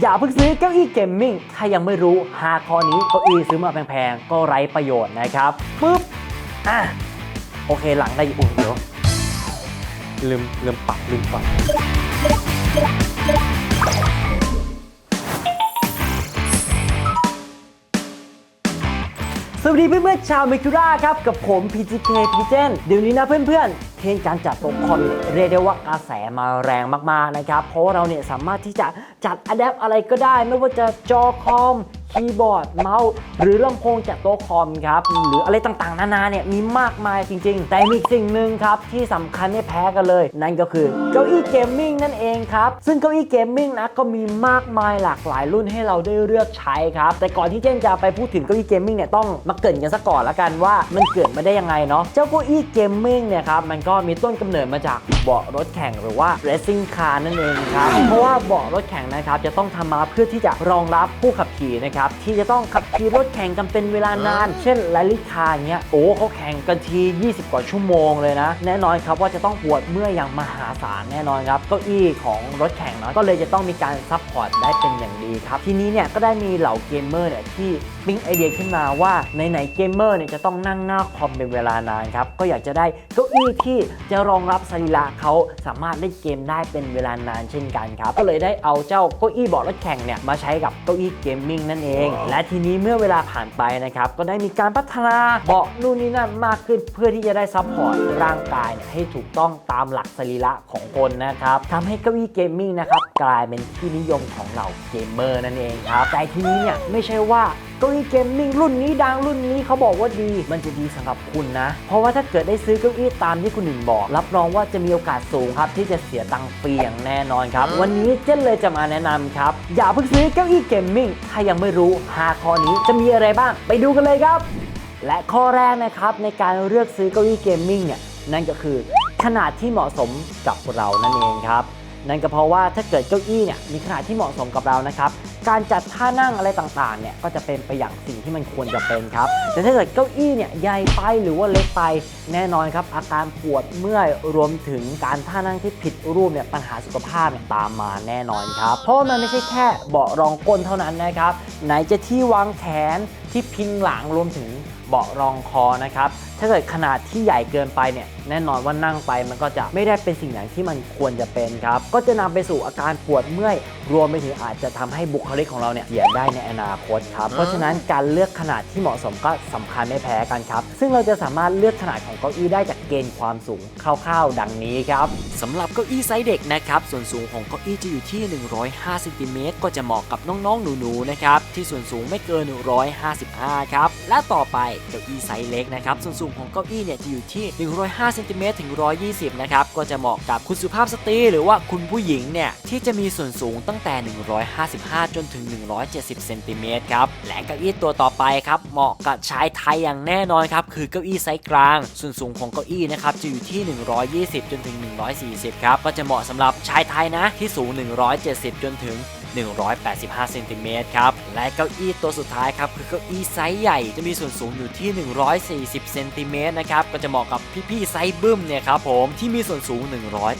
อย่าเพิ่งซื้อเก้าอี้เกมมิ่งถ้ายังไม่รู้หาข้อนี้เก้าอี้ซื้อมาแพงๆ ก็ไร้ประโยชน์นะครับปุ๊บอะโอเคหลังได้อีกอุ๊ยเดี๋ยวลืมลืมปรับลืมปรับ สวัสดีเพื่อนๆชาวเมกูราครับ กับผม PGK p g e n เดี๋ยวนี้นะเพื่อนๆ เทรนการจัดโต๊ะคอนเรียกได้ว่ากระแสมาแรงมากๆนะครับ เพราะว่าเราเนี่ยสามารถที่จะจัดอัดแดปอะไรก็ได้ ไม่ว่าจะจอคอม คีย์บอร์ดเมาส์หรือลำโพงจากโต๊ะคอมครับหรืออะไรต่างๆ นานาเนี่ยมีมากมายจริง ๆ แต่มีสิ่งหนึ่งครับที่สำคัญไม่แพ้กันเลย นั่นก็คือเก้าอี้เกมมิ่งนั่นเองครับซึ่งเก้าอี้เกมมิ่งนะก็มีมากมายหลากหลายรุ่นให้เราได้เลือกใช้ครับแต่ก่อนที่เจนจะไปพูดถึงเก้าอี้เกมมิ่งเนี่ยต้องมาเกินกันซะก่อนละกันว่ามันเกิดมาได้ยังไงเนาะเจ้าเก้าอี้เกมมิ่งเนี่ยครับมันก็มีต้นกำเนิดมาจากเบาะรถแข่งหรือว่า racing car นั่นเองครับเพราะว่าเบาะรถแข่งนะครับจะต้องทำมาเพื่อที่จะรองรับผู้ขับขี่นะครับที่จะต้องขับขี่รถแข่งกันเป็นเวลานาน เช่นแรลลี่คาร์เงี้ยโอ้เขาแข่งกันที 20 กว่าชั่วโมงเลยนะ แน่นอนครับว่าจะต้องปวดเมื่อยอย่างมหาศาลแน่นอนครับเก้าอี้ของรถแข่งเนาะก็เลยจะต้องมีการซัพพอร์ตได้เป็นอย่างดีครับ ทีนี้เนี่ยก็ได้มีเหล่าเกมเมอร์เนี่ยที่ปิ๊งไอเดียขึ้นมาว่าไหนๆเกมเมอร์เนี่ยจะต้องนั่งหน้าคอมเป็นเวลานานครับก็อยากจะได้เก้าอี้ที่จะรองรับสรีระเขาสามารถเล่นเกมได้เป็นเวลานานเช่นกันครับก็เลยได้เอาเจ้าเก้าอี้เบาะรถแข่งเนี่ยมาใช้กับเก้าอี้เกมมิ่งนั่นเองและทีนี้เมื่อเวลาผ่านไปนะครับ ก็ได้มีการพัฒนาเบาะนู่นนี่นั่นมากขึ้น เพื่อที่จะได้ซัพพอร์ตร่างกายเนี่ยให้ถูกต้องตามหลักสรีระของคนนะครับทำให้เก้าอี้เกมมิ่งนะครับกลายเป็นที่นิยมของเหล่าเกมเมอร์นั่นเองครับแต่ทีนี้เนี่ยไม่ใช่ว่า เก้าอี้เกมมิ่งรุ่นนี้ดังรุ่นนี้เขาบอกว่าดีมันจะดีสำหรับคุณนะ เพราะว่าถ้าเกิดได้ซื้อเก้าอี้ตามที่คุณหนึ่งบอก รับรองว่าจะมีโอกาสสูงครับ ที่จะเสียตังค์เปรียงแน่นอนครับ วันนี้เจนเลยจะมาแนะนำครับ อย่าเพิ่งซื้อเก้าอี้เกมมิ่งถ้ายังไม่รู้5ข้อนี้จะมีอะไรบ้าง ไปดูกันเลยครับ และข้อแรกนะครับในการเลือกซื้อเก้าอี้เกมมิ่งเนี่ยนั่นก็คือขนาดที่เหมาะสมกับเรานั่นเองครับ นั่นก็เพราะว่าถ้าเกิดเก้าอี้เนี่ยมีขนาดที่เหมาะสมกับเรานะครับการจัดท่านั่งอะไรต่างๆเนี่ยก็จะเป็นไปอย่างสิ่งที่มันควรจะเป็นครับ แต่ถ้าเกิดเก้าอี้เนี่ยใหญ่ไปหรือว่าเล็กไปแน่นอนครับ อาการปวดเมื่อยรวมถึงการท่านั่งที่ผิดรูปเนี่ยปัญหาสุขภาพเนี่ยตามมาแน่นอนครับ เพราะว่ามันไม่ใช่แค่เบาะรองก้นเท่านั้นนะครับ ไหนจะที่วางแขนที่พิงหลังรวมถึงเบาะรองคอนะครับ ถ้าเกิดขนาดที่ใหญ่เกินไปเนี่ยแน่นอนว่านั่งไปมันก็จะไม่ได้เป็นสิ่งอย่างที่มันควรจะเป็นครับ ก็จะนำไปสู่อาการปวดเมื่อย รวมไปถึงอาจจะทำให้บุคลิกของเราเนี่ยเสียได้ในอนาคตครับ เพราะฉะนั้นการเลือกขนาดที่เหมาะสมก็สำคัญไม่แพ้กันครับ ซึ่งเราจะสามารถเลือกขนาดของเก้าอี้ได้จากเกณฑ์ความสูงคร่าวๆ ดังนี้ครับสำหรับเก้าอี้ไซส์เด็กนะครับส่วนสูงของเก้าอี้จะอยู่ที่ 105ซนติเมตรก็จะเหมาะกับน้องๆหนูๆนะครับที่ส่วนสูงไม่เกิน 155 ครับและต่อไปเก้าอี้ไซส์เล็กนะครับส่วนสูงของเก้าอี้เนี่ยจะอยู่ที่ 105ซนติเมตรถึง 120 นะครับ ก็จะเหมาะกับคุณสุภาพสตรีหรือว่าคุณผู้หญิงเนี่ยที่จะมีส่วนสูงตั้งแต่ 155 จนถึง 170 เซนติเมตรครับ และเก้าอี้ตัวต่อไปครับ เหมาะกับชายไทยอย่างแน่นอนครับ คือเก้าอี้ไซส์กลาง ส่วนสูงของเก้าอี้นะครับจะอยู่ที่ 120 จนถึง 140 ครับ ก็จะเหมาะสำหรับชายไทยนะที่สูง 170 จนถึง 185เซนติเมตรครับ และเก้าอี้ตัวสุดท้ายครับคือเก้าอี้ไซส์ใหญ่จะมีส่วนสูงอยู่ที่ 140เซนติเมตรนะครับก็จะเหมาะกับพี่ๆไซส์บึ้มเนี่ยครับผมที่มีส่วนสูง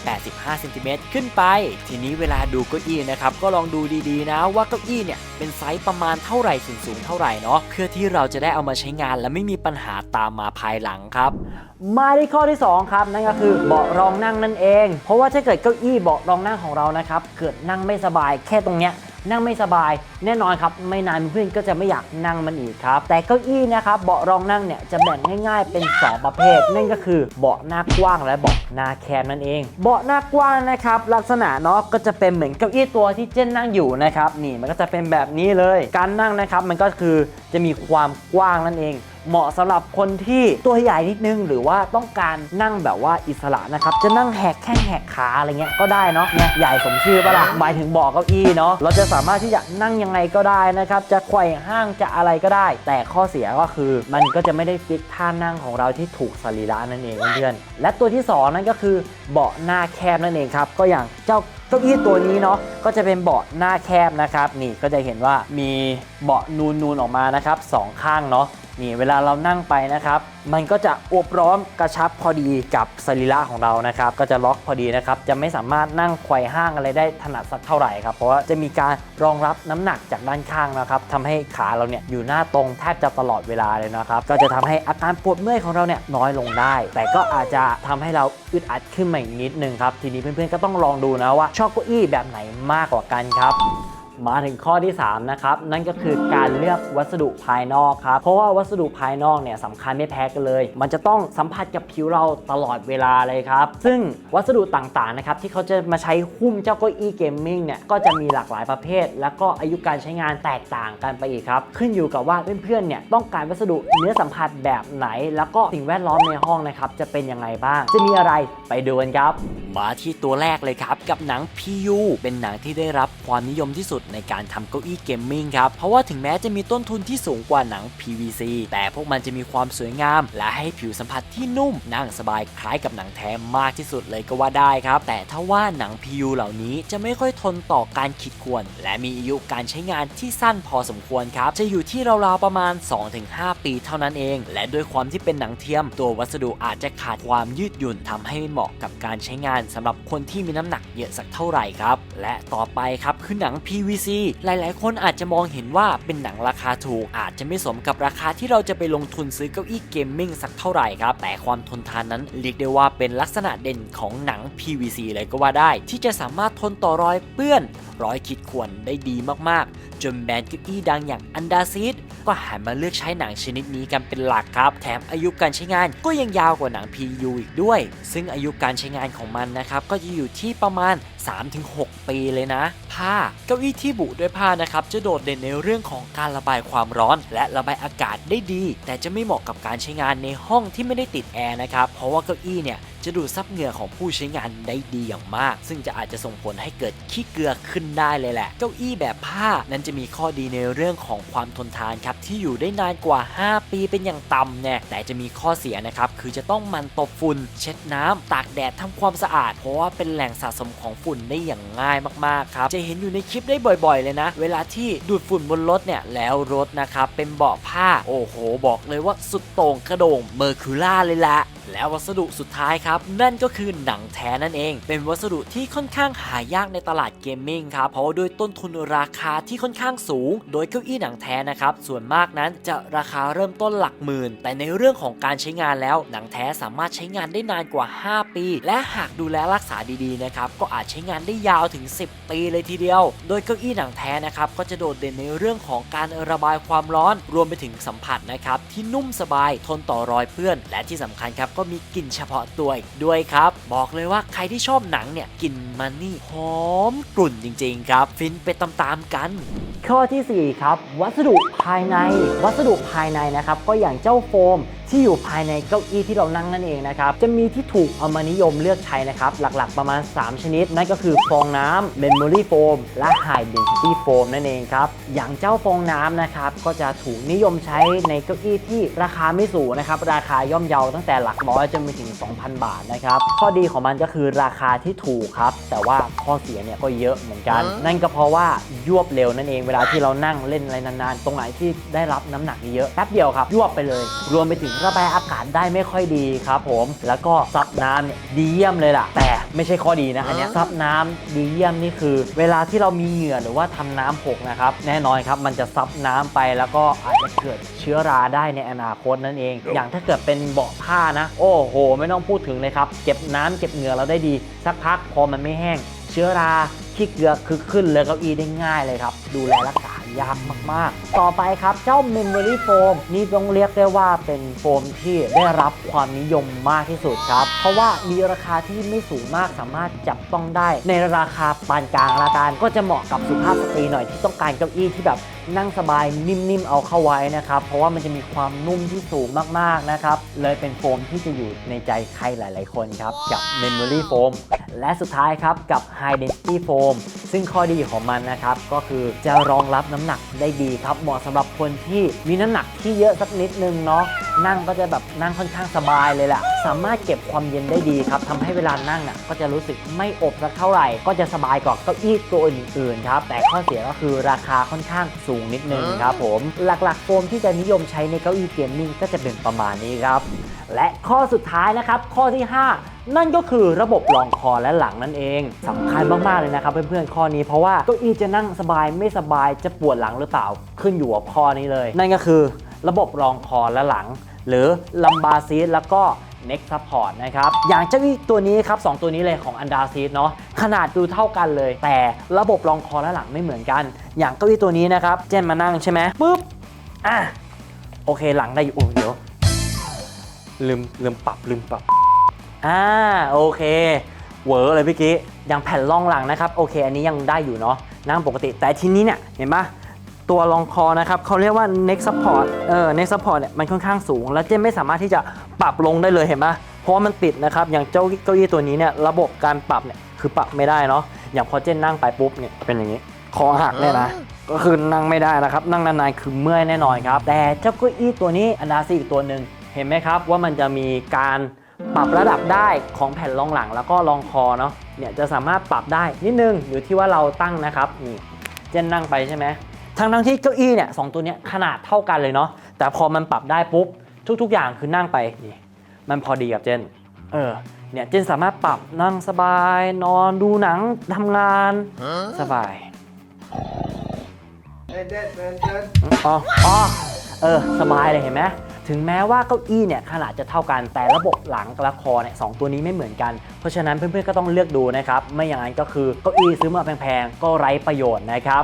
185เซนติเมตรขึ้นไป ทีนี้เวลาดูเก้าอี้นะครับก็ลองดูดีๆนะว่าเก้าอี้เนี่ยเป็นไซส์ประมาณเท่าไหร่ส่วนสูงเท่าไหร่เนาะเพื่อที่เราจะได้เอามาใช้งานและไม่มีปัญหาตามมาภายหลังครับมาที่ข้อที่ 2 ครับ นั่นก็คือเบาะรองนั่งนั่นเอง เพราะว่าถ้าเกิดเก้าอี้เบาะรองนั่งของเรานะครับเกิดนั่งไม่สบายแค่ตรงเนี้ยนั่งไม่สบายแน่นอนครับ ไม่นานเพื่อนก็จะไม่อยากนั่งมันอีกครับ แต่เก้าอี้นะครับเบาะรองนั่งเนี่ยจะแบ่งง่ายๆเป็น 2 ประเภท นั่นก็คือเบาะหน้ากว้างและเบาะหน้าแคบนั่นเอง เบาะหน้ากว้างนะครับลักษณะเนาะก็จะเป็นเหมือนเก้าอี้ตัวที่เจนนั่งอยู่นะครับนี่มันก็จะเป็นแบบนี้เลย การนั่งนะครับมันก็คือจะมีความกว้างนั่นเอง เหมาะสำหรับคนที่ตัวใหญ่นิดนึง หรือว่าต้องการนั่งแบบว่าอิสระนะครับ จะนั่งแหกแข้งแหกขาอะไรเงี้ยก็ได้เนาะเนี่ยใหญ่สมชื่อปะล่ะหมายถึงเบอกเก้าอี้เนาะเราจะสามารถที่จะนั่งยังไงก็ได้นะครับ จะไขว่ห้างจะอะไรก็ได้ แต่ข้อเสียก็คือมันก็จะไม่ได้ฟิกท่านั่งของเราที่ถูกสรีระนั่นเองเพื่อนๆและตัวที่สองนั่นก็คือเบาะหน้าแคบนั่นเองครับก็อย่างเจ้าเก้าอี้ตัวนี้เนาะก็จะเป็นเบาะหน้าแคบนะครับ นี่ก็จะเห็นว่ามีเบาะนูนๆออกมานะครับสองข้างเนาะ นี่เวลาเรานั่งไปนะครับ มันก็จะอวบร้อมกระชับพอดีกับสรีระของเรานะครับ ก็จะล็อกพอดีนะครับ จะไม่สามารถนั่งไขว่ห้างอะไรได้ถนัดสักเท่าไหร่ครับ เพราะว่าจะมีการรองรับน้ำหนักจากด้านข้างนะครับทำให้ขาเราเนี่ยอยู่หน้าตรงแทบจะตลอดเวลาเลยนะครับ ก็จะทำให้อาการปวดเมื่อยของเราเนี่ยน้อยลงได้ แต่ก็อาจจะทำให้เราอึดอัดขึ้นมาอีกนิดนึงครับ ทีนี้เพื่อนๆก็ต้องลองดูนะว่าชอบเก้าอี้แบบไหนมากกว่ากันครับ มาถึงข้อที่ 3 นะครับ นั่นก็คือการเลือกวัสดุภายนอกครับ เพราะว่าวัสดุภายนอกเนี่ยสำคัญไม่แพ้กันเลย มันจะต้องสัมผัสกับผิวเราตลอดเวลาเลยครับ ซึ่งวัสดุต่างๆนะครับที่เขาจะมาใช้หุ้มเจ้าเก้าอี้เกมมิ่งเนี่ยก็จะมีหลากหลายประเภท แล้วก็อายุการใช้งานแตกต่างกันไปอีกครับขึ้นอยู่กับว่าเพื่อนๆเนี่ยต้องการวัสดุเนื้อสัมผัสแบบไหน แล้วก็สิ่งแวดล้อมในห้องนะครับจะเป็นยังไงบ้าง จะมีอะไรไปดูกันครับ มาที่ตัวแรกเลยครับกับหนัง PU เป็นหนังที่ได้รับความนิยมที่สุดในการทำเก้าอี้เกมมิ่งครับ เพราะว่าถึงแม้จะมีต้นทุนที่สูงกว่าหนัง PVC แต่พวกมันจะมีความสวยงาม และให้ผิวสัมผัสที่นุ่มนั่งสบายคล้ายกับหนังแท้มากที่สุดเลยก็ว่าได้ครับ แต่ถ้าว่าหนัง PU เหล่านี้จะไม่ค่อยทนต่อการขีดข่วน และมีอายุการใช้งานที่สั้นพอสมควรครับ จะอยู่ที่ราวๆประมาณ 2-5 ปีเท่านั้นเอง และด้วยความที่เป็นหนังเทียม ตัววัสดุอาจจะขาดความยืดหยุ่นทำให้ไม่เหมาะกับการใช้งานสำหรับคนที่มีน้ำหนักเยอะสักเท่าไหร่ครับ และต่อไปครับคือหนัง PVC หลายๆ คนอาจจะมองเห็นว่าเป็นหนังราคาถูก อาจจะไม่สมกับราคาที่เราจะไปลงทุนซื้อเก้าอี้เกมมิ่งสักเท่าไหร่ครับ แต่ความทนทานนั้นเรียกได้ว่าเป็นลักษณะเด่นของหนัง PVC เลยก็ว่าได้ ที่จะสามารถทนต่อรอยเปื้อนรอยขีดข่วนได้ดีมากๆ จนแบรนด์เก้าอี้ดังอย่างอันดาซีด ก็หันมาเลือกใช้หนังชนิดนี้กันเป็นหลักครับ แถมอายุการใช้งานก็ยังยาวกว่าหนัง PU อีกด้วย ซึ่งอายุการใช้งานของมันนะครับก็จะอยู่ที่ประมาณ 3-6 ปีเลยนะ ผ้าเก้าอี้ที่บุด้วยผ้านะครับจะโดดเด่นในเรื่องของการระบายความร้อน และระบายอากาศได้ดี แต่จะไม่เหมาะกับการใช้งานในห้องที่ไม่ได้ติดแอร์นะครับเพราะว่าเก้าอี้เนี่ยจะดูดซับเหงื่อของผู้ใช้งานได้ดีอย่างมาก ซึ่งจะอาจจะส่งผลให้เกิดขี้เกลือขึ้นได้เลยแหละ เก้าอี้แบบผ้านั้นจะมีข้อดีในเรื่องของความทนทานครับที่อยู่ได้นานกว่า 5 ปีเป็นอย่างต่ำเนี่ยแต่จะมีข้อเสียนะครับคือจะต้องมันตบฝุ่นเช็ดน้ำตากแดดทำความสะอาด เพราะว่าเป็นแหล่งสะสมของฝุ่นได้อย่างง่ายมากๆครับจะเห็นอยู่ในคลิปได้บ่อยๆ เลยนะ เวลาที่ดูดฝุ่นบนรถเนี่ยแล้วรถนะครับเป็นเบาะผ้าโอ้โห บอกเลยว่าสุดโต่งกระโดงเมอร์คิวล่าเลยละและวัสดุสุดท้ายครับ นั่นก็คือหนังแท้นั่นเอง เป็นวัสดุที่ค่อนข้างหายากในตลาดเกมมิ่งครับ เพราะว่าด้วยต้นทุนราคาที่ค่อนข้างสูง โดยเก้าอี้หนังแท้นะครับ ส่วนมากนั้นจะราคาเริ่มต้นหลักหมื่น แต่ในเรื่องของการใช้งานแล้ว หนังแท้สามารถใช้งานได้นานกว่า 5 ปี และหากดูแลรักษาดีๆนะครับ ก็อาจใช้งานได้ยาวถึง 10 ปีเลยทีเดียว โดยเก้าอี้หนังแท้นะครับ ก็จะโดดเด่นในเรื่องของการระบายความร้อน รวมไปถึงสัมผัสนะครับที่นุ่มสบาย ทนต่อรอยเปื้อน และที่สำคัญครับก็มีกลิ่นเฉพาะตัวอีกด้วยครับ บอกเลยว่าใครที่ชอบหนังเนี่ยกลิ่นมันนี่หอมกลุ่นจริงๆครับ ฟินไปตามๆกัน ข้อทีสี่4 ครับ วัสดุภายใน วัสดุภายในนะครับ ก็อย่างเจ้าโฟม ที่อยู่ภายในเก้าอี้ที่เรานั่งนั่นเองนะครับจะมีที่ถูกเอามานิยมเลือกใช้นะครับหลักๆประมาณ 3 ชนิด นั่นก็คือฟองน้ำ Memory Foam และ High Density Foam นั่นเองครับอย่างเจ้าฟองน้ำนะครับก็จะถูกนิยมใช้ในเก้าอี้ที่ราคาไม่สูงนะครับราคาย่อมเยาตั้งแต่หลักร้อยจนไปถึง 2,000 บาทนะครับข้อดีของมันก็คือราคาที่ถูกครับแต่ว่าข้อเสียเนี่ยก็เยอะเหมือนกัน นั่นก็เพราะว่ายวบเร็วนั่นเองเวลาที่เรานั่งเล่นอะไรนานๆ ตรงไหนที่ได้รับน้ำหนักเยอะแป๊บเดียวครับยวบไปเลย รวมไปถึงระบายอากาศได้ไม่ค่อยดีครับผม แล้วก็ซับน้ำเนี่ยดีเยี่ยมเลยล่ะ แต่ไม่ใช่ข้อดีนะอันเนี้ยซับน้ำดีเยี่ยมนี่คือ เวลาที่เรามีเหงื่อหรือว่าทำน้ำหกนะครับแน่นอนครับมันจะซับน้ำไปแล้วก็อาจจะเกิดเชื้อราได้ในอนาคตนั่นเอง อย่างถ้าเกิดเป็นเบาะผ้านะ โอ้โห ไม่ต้องพูดถึงเลยครับ เก็บน้ำเก็บเหงื่อเราได้ดี สักพักพอมันไม่แห้ง เชื้อราขี้เกลือคือขึ้นเลยเก้าอี้ได้ง่ายเลยครับ ดูแลรักษา ยากมากๆ ต่อไปครับเจ้า Memory Foam นี่ต้องเรียกได้ว่าเป็นโฟมที่ได้รับความนิยมมากที่สุดครับ เพราะว่ามีราคาที่ไม่สูงมากสามารถจับต้องได้ ในราคาปานกลางละกันก็จะเหมาะกับสุภาพสตรีหน่อยที่ต้องการเก้าอี้ที่แบบนั่งสบายนิ่มๆเอาเข้าไว้นะครับ เพราะว่ามันจะมีความนุ่มที่สูงมากๆนะครับ เลยเป็นโฟมที่จะอยู่ในใจใครหลายๆคนครับ กับ Memory Foam และสุดท้ายครับกับ High Density Foam ซึ่งข้อดีของมันนะครับ ก็คือจะรองรับน้ำหนักได้ดีครับ เหมาะสำหรับคนที่มีน้ำหนักที่เยอะสักนิดนึงเนาะนั่งก็จะแบบนั่งค่อนข้างสบายเลยแหละสามารถเก็บความเย็นได้ดีครับทำให้เวลานั่งอะก็จะรู้สึกไม่อบสักเท่าไหร่ ก็จะสบายกว่าเก้าอี้ตัวอื่นๆครับแต่ข้อเสียก็คือราคาค่อนข้างสูงนิดนึงครับผมหลักๆ โฟมที่จะนิยมใช้ในเก้าอี้เกมมิ่งก็จะเป็นประมาณนี้ครับและข้อสุดท้ายนะครับข้อที่ 5 นั่นก็คือระบบรองคอและหลังนั่นเองสำคัญมากๆเลยนะครับเพื่อนๆข้อนี้เพราะว่าเก้าอี้จะนั่งสบายไม่สบายจะปวดหลังหรือเปล่าขึ้นอยู่กับข้อนี้เลย นั่นก็คือระบบรองคอและหลัง หรือลัมบาซีดแล้วก็ neck support นะครับ อย่างเจ้าอี้ตัวนี้ครับสองตัวนี้เลยของอันดาซีดเนาะขนาดดูเท่ากันเลย แต่ระบบรองคอและหลังไม่เหมือนกัน อย่างเก้าอี้ตัวนี้นะครับ เจนมานั่งใช่ไหมปุ๊บ อะ โอเคหลังได้อยู่โอ้เดี๋ยว ลืมลืมปรับลืมปรับ อ่าโอเคเวอร์เลยพี่กี้อย่างแผ่นรองหลังนะครับโอเค อันนี้ยังได้อยู่เนาะนั่งปกติแต่ทีนี้เนี่ยเห็นปะตัวรองคอนะครับเขาเรียกว่า neck support เออ neck support เนี่ยมันค่อนข้างสูง แล้วเจนไม่สามารถที่จะปรับลงได้เลยเห็นปะเพราะว่ามันติดนะครับอย่างเจ้าเก้าอี้ตัวนี้เนี่ยระบบการปรับเนี่ยคือปรับไม่ได้เนาะอย่างพอเจนนั่งไปปุ๊บเนี่ยเป็นอย่างนี้ คอหักเนี่ยนะก็คือนั่งไม่ได้นะครับ นั่งนานๆคือเมื่อยแน่นอนครับ แต่เจ้าเก้าอี้ตัวนี้อันดาซีอีกตัวหนึ่งเห็นไหมครับว่ามันจะมีการ ปรับระดับได้ของแผ่นรองหลังแล้วก็รองคอเนาะเนี่ยจะสามารถปรับได้นิดนึงอยู่ที่ว่าเราตั้งนะครับนี่เจนนั่งไปใช่ไหมทั้งทั้งๆที่เก้าอี้เนี่ยสองตัวเนี้ยขนาดเท่ากันเลยเนาะแต่พอมันปรับได้ปุ๊บทุก ๆ อย่างคือนั่งไปนี่มันพอดีกับเจนเออเนี่ยเจนสามารถปรับนั่งสบาย นอนดูหนังทำงานสบายเดินเดินเดินเดินอ๋ออ๋อเออสบายเลยเห็นไหม ถึงแม้ว่าเก้าอี้เนี่ยขนาดจะเท่ากันแต่ระบบหลังและคอเนี่ยสองตัวนี้ไม่เหมือนกัน เพราะฉะนั้นเพื่อนๆก็ต้องเลือกดูนะครับ ไม่อย่างนั้นก็คือเก้าอี้ซื้อมาแพงๆก็ไร้ประโยชน์นะครับ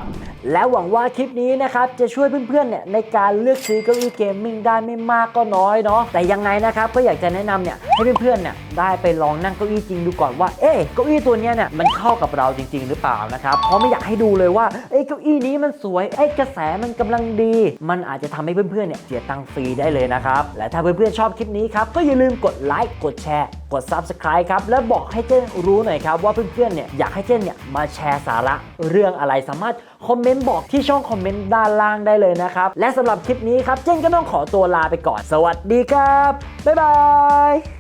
และหวังว่าคลิปนี้นะครับจะช่วยเพื่อนๆเนี่ยในการเลือกซื้อเก้าอี้เกมมิ่งได้ไม่มากก็น้อยเนาะแต่ยังไงนะครับก็อยากจะแนะนำเนี่ยให้เพื่อนๆเนี่ย ได้ไปลองนั่งเก้าอี้จริงดูก่อนว่า เอ๊ะเก้าอี้ตัวเนี้ยเนี่ยมันเข้ากับเราจริง ๆ หรือเปล่านะครับเพราะไม่อยากให้ดูเลยว่าเอ้เก้าอี้นี้มันสวยไอ้กระแสมันกำลังดี มันอาจจะทำให้เพื่อนๆเนี่ยเสียตังค์ฟรีได้เลยนะครับและถ้าเพื่อนๆชอบคลิปนี้ครับก็อย่าลืมกดไลค์กดแชร์กด Subscribe ครับและบอกให้เจนรู้หน่อยครับว่าเพื่อนๆเนี่ยอยากให้เจนเนี่ยมาแชร์สาระเรื่องอะไรสามารถคอมเมนต์บอกที่ช่องคอมเมนต์ด้านล่างได้เลยนะครับและสำหรับคลิปนี้ครับเจนก็ต้องขอตัวลาไปก่อน สวัสดีครับ บ๊ายบาย